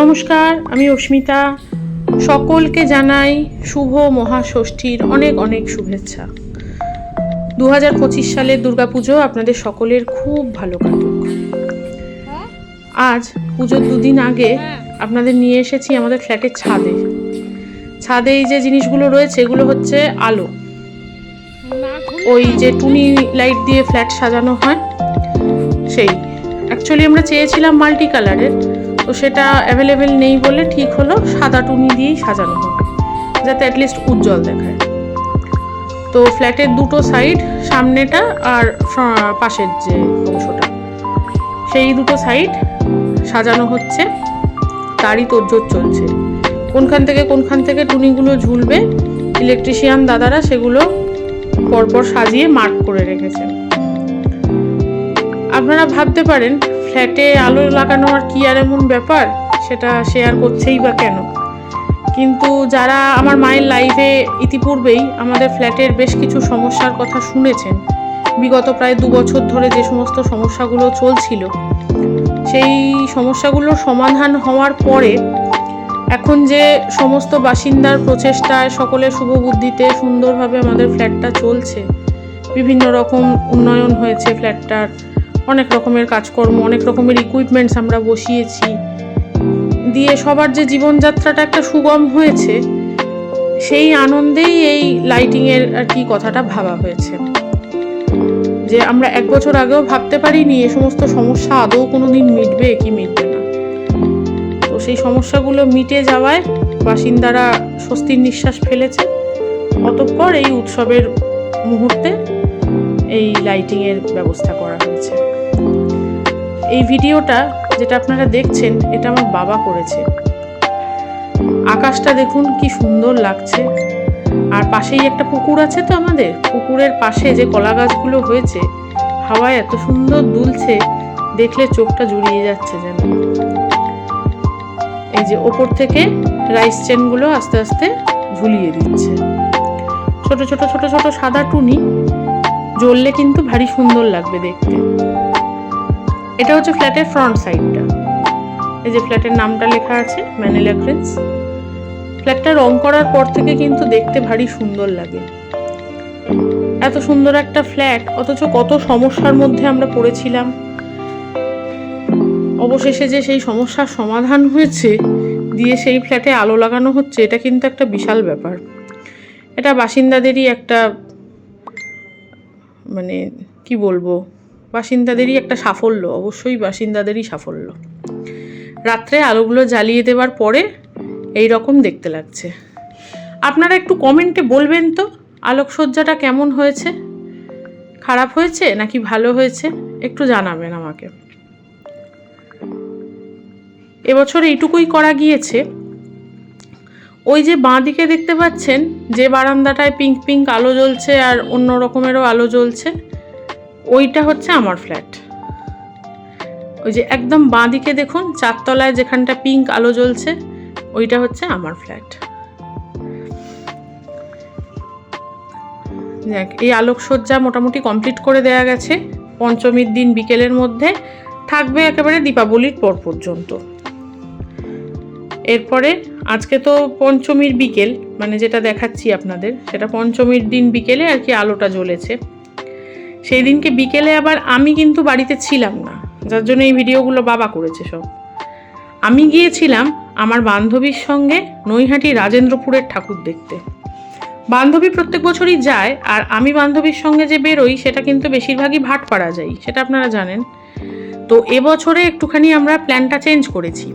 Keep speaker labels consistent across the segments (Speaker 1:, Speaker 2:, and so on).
Speaker 1: নমস্কার, আমি অস্মিতা। সকলকে জানাই শুভ মহাষষ্ঠীর অনেক অনেক শুভেচ্ছা। দু হাজার পঁচিশ সালের দুর্গাপুজো আপনাদের সকলের খুব ভালো কাটুক। আজ পুজোর দুদিন আগে আপনাদের নিয়ে এসেছি আমাদের ফ্ল্যাটের ছাদে। ছাদে এই যে জিনিসগুলো রয়েছে, এগুলো হচ্ছে আলো। ওই যে টুনি লাইট দিয়ে ফ্ল্যাট সাজানো হয়, সেই। অ্যাকচুয়ালি আমরা চেয়েছিলাম মাল্টি কালারের তো সেটা অ্যাভেলেবেল নেই বলে ঠিক হলো, সাদা টুনি দিয়েই সাজানো হবে যাতে অ্যাটলিস্ট উজ্জ্বল দেখায়। তো ফ্ল্যাটের দুটো সাইড সামনেটা আর পাশের যে অংশটা। সেই দুটো সাইড সাজানো হচ্ছে, তারই তোড়জোড় চলছে। কোনখান থেকে কোনখান থেকে টুনিগুলো ঝুলবে ইলেকট্রিশিয়ান দাদারা সেগুলো পরপর সাজিয়ে মার্ক করে রেখেছে। আপনারা ভাবতে পারেন ফ্ল্যাটে আলো লাগানো আর কি আর এমন ব্যাপার, সেটা শেয়ার করছেই বা কেন? কিন্তু যারা আমার মায়ের লাইফে ইতিপূর্বেই আমাদের ফ্ল্যাটের বেশ কিছু সমস্যার কথা শুনেছেন, বিগত প্রায় দু বছর ধরে যে সমস্ত সমস্যাগুলো চলছিল, সেই সমস্যাগুলোর সমাধান হওয়ার পরে এখন যে সমস্ত বাসিন্দার প্রচেষ্টায় সকলের শুভ বুদ্ধিতে সুন্দরভাবে আমাদের ফ্ল্যাটটা চলছে, বিভিন্ন রকম উন্নয়ন হয়েছে ফ্ল্যাটটার। অনেক রকমের কাজকর্ম, অনেক রকমের ইকুইপমেন্টস আমরা বসিয়েছি। দিয়ে সবার যে জীবনযাত্রাটা একটা সুগম হয়েছে, সেই আনন্দেই এই লাইটিংয়ের আর কি কথাটা ভাবা হয়েছে। যে আমরা এক বছর আগেও ভাবতে পারিনি এ সমস্ত সমস্যা আদৌ কোনো দিন মিটবে কি মিটবে না। তো সেই সমস্যাগুলো মিটে যাওয়ায় বাসিন্দারা স্বস্তির নিঃশ্বাস ফেলেছে। অতঃপর এই উৎসবের মুহূর্তে এই লাইটিংয়ের ব্যবস্থা করা হয়েছে। এই ভিডিওটা যেটা আপনারা দেখছেন, এটা আমার বাবা করেছে। আকাশটা দেখুন কি সুন্দর লাগছে। আর পাশেই একটা পুকুর আছে তো আমাদের। পুকুরের পাশে যে কলা গাছগুলো হয়েছে হাওয়ায় এত সুন্দর দুলছে, দেখলে চোখটা জুড়িয়ে যাচ্ছে যেন। এই যে ওপর থেকে রাইস চেনগুলো আস্তে আস্তে ঝুলিয়ে দিচ্ছে। ছোট ছোট ছোট ছোট সাদা টুনি জ্বললে কিন্তু ভারী সুন্দর লাগবে দেখতে। এটা হচ্ছে ফ্ল্যাটের ফ্রন্ট সাইডটা এই যে ফ্ল্যাটের নামটা লেখা আছে ম্যানেলা গ্রিন্স ফ্ল্যাটটা রং করার পর থেকে কিন্তু দেখতে ভারী সুন্দর লাগে। এত সুন্দর একটা ফ্ল্যাট, অথচ কত সমস্যার মধ্যে আমরা পড়েছিলাম। অবশেষে যে সেই সমস্যার সমাধান হয়েছে, দিয়ে সেই ফ্ল্যাটে আলো লাগানো হচ্ছে, এটা কিন্তু একটা বিশাল ব্যাপার। এটা বাসিন্দাদেরই একটা মানে কি বলব? বাসিন্দাদেরই একটা সাফল্য, অবশ্যই বাসিন্দাদেরই সাফল্য। রাত্রে আলোগুলো জ্বালিয়ে দেওয়ার পরে এই রকম দেখতে লাগছে। আপনারা একটু কমেন্টে বলবেন তো, আলোকসজ্জাটা কেমন হয়েছে? খারাপ হয়েছে নাকি ভালো হয়েছে? একটু জানাবেন আমাকে। এবছর এইটুকুই করা গিয়েছে। ওই যে বাঁ দিকে দেখতে পাচ্ছেন, যে বারান্দাটায় পিঙ্ক পিঙ্ক আলো জ্বলছে আর অন্য রকমেরও আলো জ্বলছে, ওইটা হচ্ছে আমার ফ্ল্যাট ওই যে একদম বাঁ দিকে দেখুন, চারতলায় যেখানটা পিঙ্ক আলো জ্বলছে, ওইটা হচ্ছে আমার ফ্ল্যাট দেখ, এই আলোকসজ্জা মোটামুটি কমপ্লিট করে দেয়া গেছে, পঞ্চমীর দিন বিকেলের মধ্যে, থাকবে একেবারে দীপাবলির পর পর্যন্ত। এরপরে আজকে তো পঞ্চমীর বিকেল মানে যেটা দেখাচ্ছি আপনাদের, সেটা পঞ্চমীর দিন বিকেলে আর কি আলোটা জ্বলেছে। সেই দিনকে বিকেলে আবার আমি কিন্তু বাড়িতে ছিলাম না, যার জন্য এই ভিডিওগুলো বাবা করেছে সব। আমি গিয়েছিলাম আমার বান্ধবীর সঙ্গে নৈহাটি রাজেন্দ্রপুরের ঠাকুর দেখতে। বান্ধবী প্রত্যেক বছরই যায়, আর আমি বান্ধবীর সঙ্গে যে বেরোই, সেটা কিন্তু বেশিরভাগই ভাটপাড়া যাই, সেটা আপনারা জানেন। তো এবছরে একটুখানি আমরা প্ল্যানটা চেঞ্জ করেছি।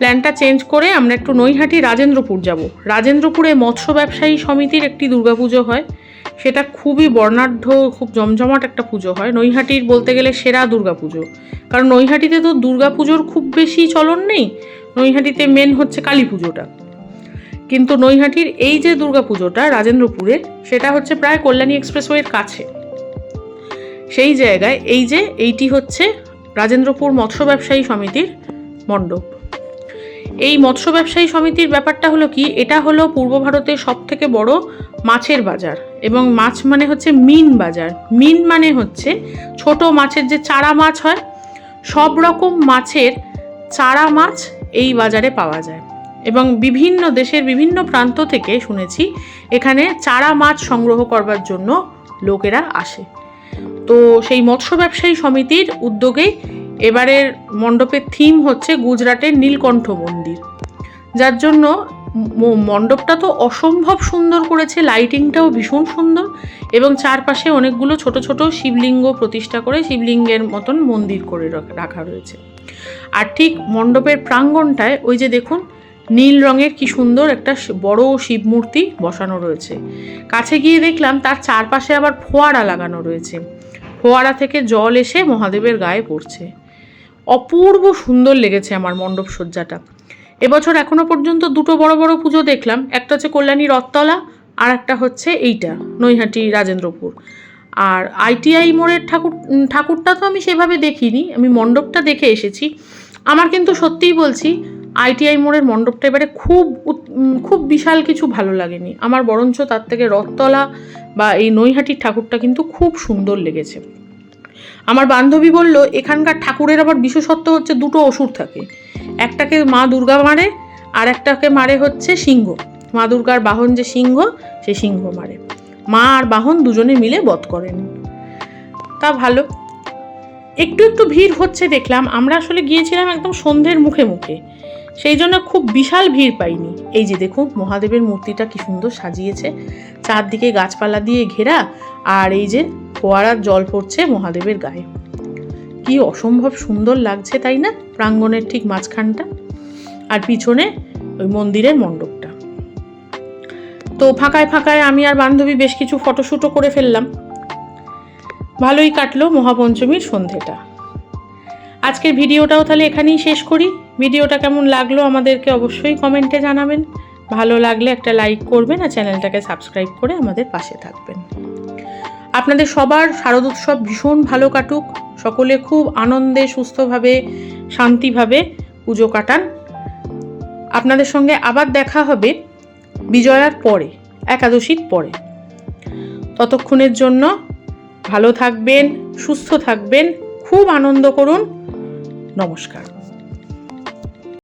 Speaker 1: প্ল্যানটা চেঞ্জ করে আমরা একটু নৈহাটি রাজেন্দ্রপুর যাব। রাজেন্দ্রপুরে মৎস্য ব্যবসায়ী সমিতির একটি দুর্গাপুজো হয়। সেটা খুবই বর্ণাঢ্য, খুব জমজমাট একটা পুজো হয়। নৈহাটির বলতে গেলে সেরা দুর্গাপুজো। কারণ নৈহাটিতে তো দুর্গাপুজোর খুব বেশি চলন নেই, নৈহাটিতে মেন হচ্ছে কালী পুজোটা। কিন্তু নৈহাটির এই যে দুর্গাপুজোটা রাজেন্দ্রপুরে, সেটা হচ্ছে প্রায় কল্যাণী এক্সপ্রেসওয়ের কাছে। সেই জায়গায় এই যে, এইটি হচ্ছে রাজেন্দ্রপুর মৎস্য ব্যবসায়ী সমিতির মণ্ডপ। এই মৎস্য ব্যবসায়ী সমিতির ব্যাপারটা হলো কি? এটা হলো পূর্ব ভারতের সব থেকে বড় মাছের বাজার এবং মাছ মানে হচ্ছে মিন বাজার। মিন মানে হচ্ছে ছোট মাছের যে চারা মাছ হয়, সব রকম মাছের চারা মাছ এই বাজারে পাওয়া যায়। এবং বিভিন্ন দেশের বিভিন্ন প্রান্ত থেকে শুনেছি, এখানে চারা মাছ সংগ্রহ করবার জন্য লোকেরা আসে। তো সেই মৎস্য ব্যবসায়ী সমিতির উদ্যোগেই এবারের মণ্ডপের থিম হচ্ছে গুজরাটের নীলকণ্ঠ মন্দির। যার জন্য মণ্ডপটা তো অসম্ভব সুন্দর করেছে লাইটিংটাও ভীষণ সুন্দর এবং চারপাশে অনেকগুলো ছোট ছোট শিবলিঙ্গ প্রতিষ্ঠা করে শিবলিঙ্গের মতন মন্দির করে রাখা রয়েছে। আর ঠিক মণ্ডপের প্রাঙ্গণটায় ওই যে দেখুন, নীল রঙের কি সুন্দর একটা বড় শিব মূর্তি বসানো রয়েছে। কাছে গিয়ে দেখলাম তার চারপাশে আবার ফোয়ারা লাগানো রয়েছে। ফোয়ারা থেকে জল এসে মহাদেবের গায়ে পড়ছে। অপূর্ব সুন্দর লেগেছে আমার মণ্ডপ সজ্জাটা। এবছর এখনও পর্যন্ত দুটো বড় বড় পুজো দেখলাম, একটা হচ্ছে কল্যাণী রথতলা আর একটা হচ্ছে এইটা, নৈহাটি রাজেন্দ্রপুর। আর আইটিআই মোড়ের ঠাকুর ঠাকুরটা তো আমি সেভাবে দেখিনি, আমি মণ্ডপটা দেখে এসেছি। আমার কিন্তু সত্যিই বলছি আইটিআই মোড়ের মণ্ডপটা এবারে খুব খুব বিশাল কিছু ভালো লাগেনি। আমার বরঞ্চ তার থেকে রথতলা বা এই নৈহাটির ঠাকুরটা কিন্তু খুব সুন্দর লেগেছে। আমার বান্ধবী বলল, এখানকার ঠাকুরের আবার বিশেষত্ব হচ্ছে দুটো অসুর থাকে। একটাকে মা দুর্গা মারে, আর একটাকে মারে হচ্ছে সিংহ। মা দুর্গার বাহন যে সিংহ, সে সিংহ মারে। মা আর বাহন দুজনে মিলে বধ করেন। তা ভালো। একটু একটু ভিড় হচ্ছে দেখলাম। আমরা আসলে গিয়েছিলাম একদম সন্ধ্যের মুখে মুখে। সেই জন্য খুব বিশাল ভিড় পাইনি। এই যে দেখুন, মহাদেবের মূর্তিটা কি সুন্দর সাজিয়েছে। চারদিকে গাছপালা দিয়ে ঘেরা আর এই যে ফোয়ারার জল পড়ছে মহাদেবের গায়ে। কি অসম্ভব সুন্দর লাগছে, তাই না? প্রাঙ্গণের ঠিক মাঝখানটা আর পিছনে ওই মন্দিরের মণ্ডপটা। তো ফাঁকায় ফাঁকায় আমি আর বান্ধবী বেশ কিছু ফটোশ্যুটও করে ফেললাম। ভালোই কাটলো মহাপঞ্চমীর সন্ধেটা। আজকের ভিডিওটাও তাহলে এখানেই শেষ করি। ভিডিওটা কেমন লাগল আমাদেরকে অবশ্যই কমেন্টে জানাবেন। ভালো লাগলে একটা লাইক করবেন আর চ্যানেলটাকে সাবস্ক্রাইব করে আমাদের পাশে থাকবেন। আপনাদের সবার শারদ উৎসব ভীষণ ভালো কাটুক। সকলে খুব আনন্দে, সুস্থভাবে, শান্তিভাবে পুজো কাটান। আপনাদের সঙ্গে আবার দেখা হবে বিজয়ার পরে, একাদশীর পরে। ততক্ষণের জন্য ভালো থাকবেন, সুস্থ থাকবেন, খুব আনন্দ করুন। নমস্কার।